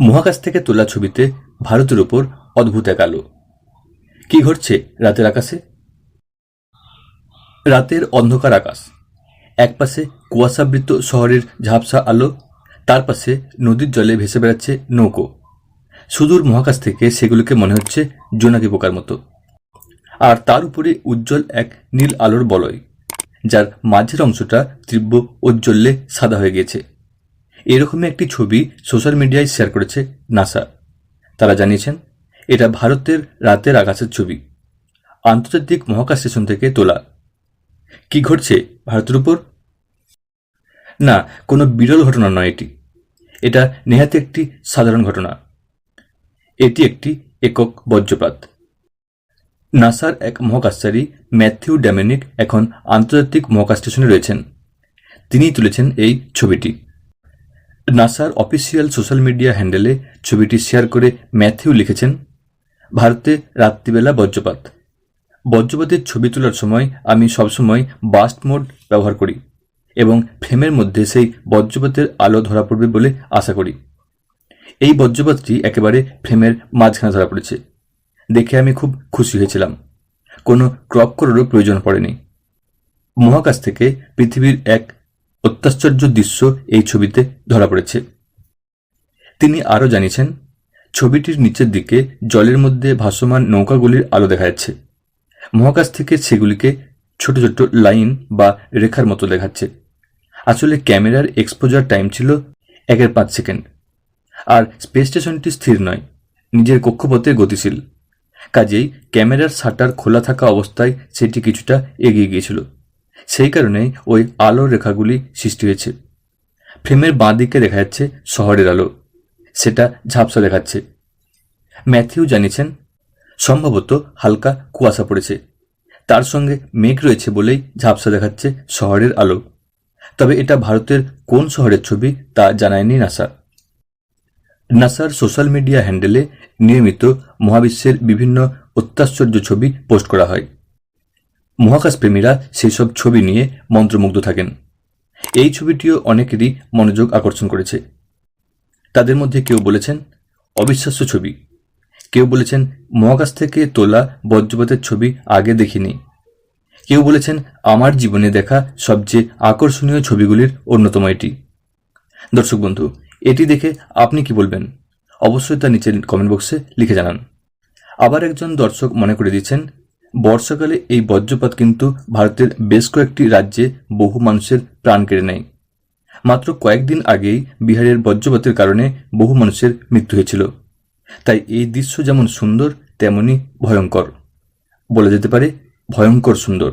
মহাকাশ থেকে তোলা ছবিতে ভারতের উপর অদ্ভুত এক আলো। কি ঘটছে রাতের আকাশে? রাতের অন্ধকার আকাশ। এক পাশে কুয়াশাবৃত শহরের ঝাপসা আলো, তার পাশে নদীর জলে ভেসে বেড়াচ্ছে নৌকো। সুদূর মহাকাশ থেকে সেগুলোকে মনে হচ্ছে জোনাকি পোকার মতো। আর তার উপরে উজ্জ্বল এক নীল আলোর বলয়, যার মাঝের অংশটা তীব্র ঔজ্জ্বল্যে সাদা হয়ে গেছে এরকমই একটি ছবি সোশ্যাল মিডিয়ায় শেয়ার করেছে নাসা। তারা জানিয়েছেন, এটা ভারতের রাতের আকাশের ছবি। আন্তর্জাতিক মহাকাশ স্টেশন থেকে তোলা। কি ঘটছে ভারতের উপর? না, কোনো বিরল ঘটনা নয় এটি। এটা নেহাতি একটি সাধারণ ঘটনা। এটি একটি একক বজ্রপাত। নাসার এক মহাকাশচারী ম্যাথিউ ড্যামেনিক এখন আন্তর্জাতিক মহাকাশ স্টেশনে রয়েছেন। তিনিই তুলেছেন এই ছবিটি। নাসার অফিসিয়াল সোশ্যাল মিডিয়া হ্যান্ডেলে ছবিটি শেয়ার করে ম্যাথিউ লিখেছেন, ভারতে রাত্রিবেলা বজ্রপাত। বজ্রপাতের ছবি তোলার সময় আমি সবসময় বাস্ট মোড ব্যবহার করি এবং ফ্রেমের মধ্যে সেই বজ্রপাতের আলো ধরা পড়বে বলে আশা করি। এই বজ্রপাতটি একেবারে ফ্রেমের মাঝখানে ধরা পড়েছে। দেখে আমি খুব খুশি হয়েছিলাম। কোনো ক্রপ করারও প্রয়োজন পড়েনি। মহাকাশ থেকে পৃথিবীর এক অত্যাশ্চর্য দৃশ্য এই ছবিতে ধরা পড়েছে। তিনি আরও জানিয়েছেন, ছবিটির নিচের দিকে জলের মধ্যে ভাসমান নৌকাগুলির আলো দেখা যাচ্ছে। মহাকাশ থেকে সেগুলিকে ছোট ছোট লাইন বা রেখার মতো দেখাচ্ছে। আসলে ক্যামেরার এক্সপোজার টাইম ছিল একের পাঁচ সেকেন্ড। আর স্পেস স্টেশনটি স্থির নয়, নিজের কক্ষপথে গতিশীল। কাজেই ক্যামেরার শাটার খোলা থাকা অবস্থায় সেটি কিছুটা এগিয়ে গিয়েছিল। সেই কারণেই ওই আলোর রেখাগুলি সৃষ্টি হয়েছে। ফ্রেমের বাঁ দিকে দেখা যাচ্ছে শহরের আলো। সেটা ঝাপসা দেখাচ্ছে। ম্যাথিউ জানিয়েছেন, সম্ভবত হালকা কুয়াশা পড়েছে। তার সঙ্গে মেঘ রয়েছে বলেই ঝাপসা দেখাচ্ছে শহরের আলো। তবে এটা ভারতের কোন শহরের ছবি তা জানায়নি নাসা। নাসার সোশ্যাল মিডিয়া হ্যান্ডেলে নিয়মিত মহাবিশ্বের বিভিন্ন অত্যাশ্চর্য ছবি পোস্ট করা হয়। মহাকাশপ্রেমীরা সেই সব ছবি নিয়ে মন্ত্রমুগ্ধ থাকেন। এই ছবিটিও অনেকেরই মনোযোগ আকর্ষণ করেছে। তাদের মধ্যে কেউ বলেছেন, অবিশ্বাস্য ছবি। কেউ বলেছেন, মহাকাশ থেকে তোলা বজ্রপাতের ছবি আগে দেখিনি। কেউ বলেছেন, আমার জীবনে দেখা সবচেয়ে আকর্ষণীয় ছবিগুলির অন্যতম এটি। দর্শক বন্ধু, এটি দেখে আপনি কি বলবেন? অবশ্যই তা নিচের কমেন্ট বক্সে লিখে জানান। আবার একজন দর্শক মনে করে দিচ্ছেন বর্ষাকালে এই বজ্রপাত কিন্তু ভারতের বেশ কয়েকটি রাজ্যে বহু মানুষের প্রাণ কেড়ে নেয়। মাত্র কয়েকদিন আগেই বিহারের বজ্রপাতের কারণে বহু মানুষের মৃত্যু হয়েছিল। তাই এই দৃশ্য যেমন সুন্দর তেমনই ভয়ঙ্কর। বলা যেতে পারে ভয়ঙ্কর সুন্দর।